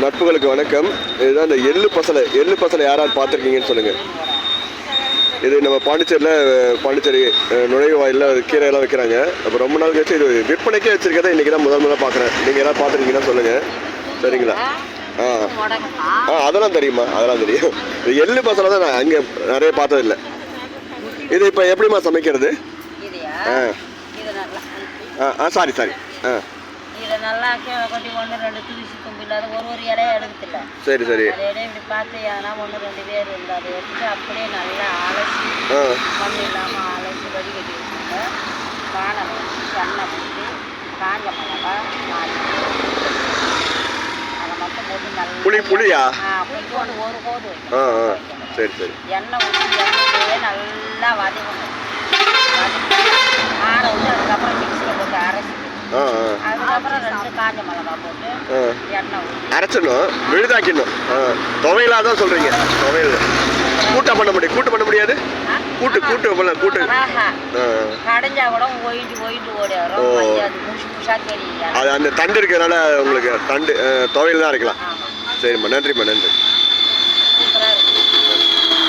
நட்புகளுக்கு வணக்கம். இதுதான் இந்த எள்ளு பசலை. எள்ளு பசலை யாராவது பார்த்துருக்கீங்கன்னு சொல்லுங்கள் இது நம்ம பாண்டிச்சேரியில் பாண்டிச்சேரி அஹ், நுழைவு வாயிலில் கீரையெல்லாம் வைக்கிறாங்க. அப்போ ரொம்ப நாள் கழிச்சு இது விற்பனைக்கே வச்சிருக்கதை இன்றைக்கி தான் முதல் முதல்ல பார்க்குறேன். நீங்கள் யாராவது பார்த்துருக்கீங்கன்னா சொல்லுங்கள் சரிங்களா? ஆ. ஆ அதெல்லாம் தெரியுமா? அதெல்லாம் தெரியும். இது எள்ளு பசலை தான் நான் அங்கே நிறைய பார்த்ததில்ல. இது இப்போ எப்படிம்மா சமைக்கிறது? ஆ ஆ சாரி சாரி. ஆ. நல்லா கொட்டி ஒன்று ரெண்டு தூசி தும்பு இல்லாத ஒரு ஒரு இலையை எடுக்கல சரி சரி. இப்படி பார்த்து எதனா ஒன்று ரெண்டு பேர் இருந்தால் அதை எடுத்துட்டு அப்படியே நல்லா அலசி மண் இல்லாமல் அலசி வடிகட்டி வச்சுங்க வானல் வச்சு எண்ணெய் ஊற்றி காஞ்ச மிளகா அதை மட்டும் போட்டு நல்லா புளி புளியா? கொஞ்சோண்டு ஒரு ஆ வைக்கணும். சரி சரி. எண்ணெய் ஊற்றி எண்ணெயிலே நல்லா வதக்கணும். வதக்கி ஆற விட்டு அதுக்கப்புறம் மிக்சியில் போட்டு அரைச்சிட்டு ஆ ஆ அதுக்கப்புறம் ரெண்டு காஞ்ச மிளகா போட்டு ஆ எண்ணெய் ஊற்றி அரைச்சிடணும். விழுதாக்கிடணும். துவையலாக தான் சொல்கிறீங்க துவையல். கூட்டா பண்ண முடியும். கூட்டு பண்ண முடியாது? கூட்டு கூட்டு பண்ண கூட்டு. கடைஞ்சா கூட ஒயிட்டு ஒயிட்டு ஓடி வரும். ஓ. மஞ்சள் அது அந்த தண்டு இருக்கிறதுனால உங்களுக்கு தண்டு துவையல் தான் அரைக்கலாம். ஆமாம் சரிம்மா. நன்றிம்மா. நன்றி.